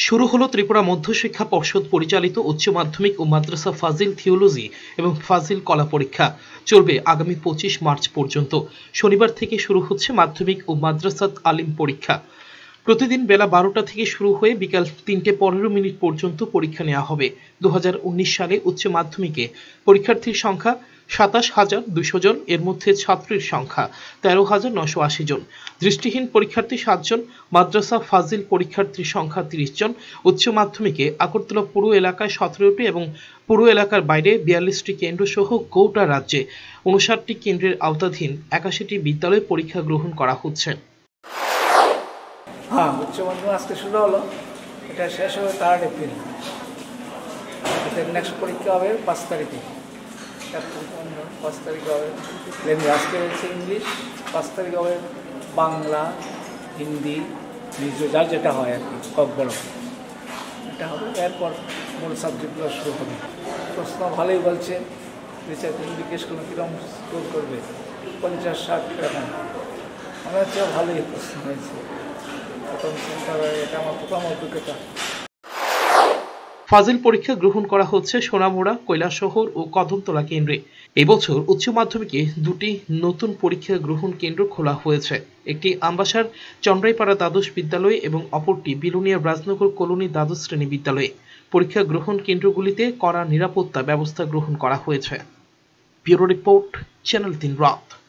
শুরু হলো ত্রিপুরা মধ্যশিক্ষা পর্ষদ পরিচালিত উচ্চ মাধ্যমিক ও মাদ্রাসা ফাজিল থিওলজি এবং ফাজিল কলা পরীক্ষা। চলবে আগামী পঁচিশ মার্চ পর্যন্ত। শনিবার থেকে শুরু হচ্ছে মাধ্যমিক ও মাদ্রাসাত আলিম পরীক্ষা। প্রতিদিন বেলা বারোটা থেকে শুরু হয়ে বিকাল তিনটে পনেরো মিনিট পর্যন্ত পরীক্ষা নেওয়া হবে। দু হাজার উনিশ সালে উচ্চ মাধ্যমিকে পরীক্ষার্থীর সংখ্যা সাতাশ হাজার দুশো জন, এর মধ্যে ছাত্রীর সংখ্যা তেরো হাজার নশো আশি জন। দৃষ্টিহীন পরীক্ষার্থী সাতজন মাদ্রাসা ফাজিল পরীক্ষার্থীর সংখ্যা তিরিশ জন, উচ্চ মাধ্যমিকে আগরতলা পুরো এলাকায় সতেরোটি এবং পুরো এলাকার বাইরে বিয়াল্লিশটি কেন্দ্র সহ গোটা রাজ্যে উনষাটটি কেন্দ্রের আওতাধীন একাশিটি বিদ্যালয়ে পরীক্ষা গ্রহণ করা হচ্ছে। হ্যাঁ উচ্চ মাধ্যমিক আজকে শুরু হলো। এটা শেষ হবে থার্ড এপ্রিল এটার নেক্সট পরীক্ষা হবে পাঁচ তারিখে। পাঁচ তারিখ হবে। আজকে হচ্ছে ইংলিশ পাঁচ তারিখ হবে বাংলা, হিন্দি মিজো যার যেটা হয় আর কি কক বড় এটা হবে, এরপর মূল সাবজেক্টগুলো শুরু হবে। প্রশ্ন ভালোই বলছে। তুমি জিজ্ঞেস করল কীরকম স্কোর করবে? পঞ্চাশ, ষাট, এরকম। মনে হচ্ছে ভালোই প্রশ্ন হয়েছে। ফাজিল পরীক্ষা গ্রহণ করা হচ্ছে সোনামুড়া, কৈলাসহর ও কদমতলা কেন্দ্রে। এবছর উচ্চ মাধ্যমিকে দুটি নতুন পরীক্ষা গ্রহণ কেন্দ্র খোলা হয়েছে। একটি আমবাসার চন্দ্রাইপাড়া দ্বাদশ বিদ্যালয় এবং অপরটি বিলুনিয়ার রাজনগর কলোনি দ্বাদশ শ্রেণি বিদ্যালয়ে। পরীক্ষা গ্রহণ কেন্দ্রগুলিতে কড়া নিরাপত্তা ব্যবস্থা গ্রহণ করা হয়েছে। ব্যুরো রিপোর্ট, চ্যানেল তিন রাত।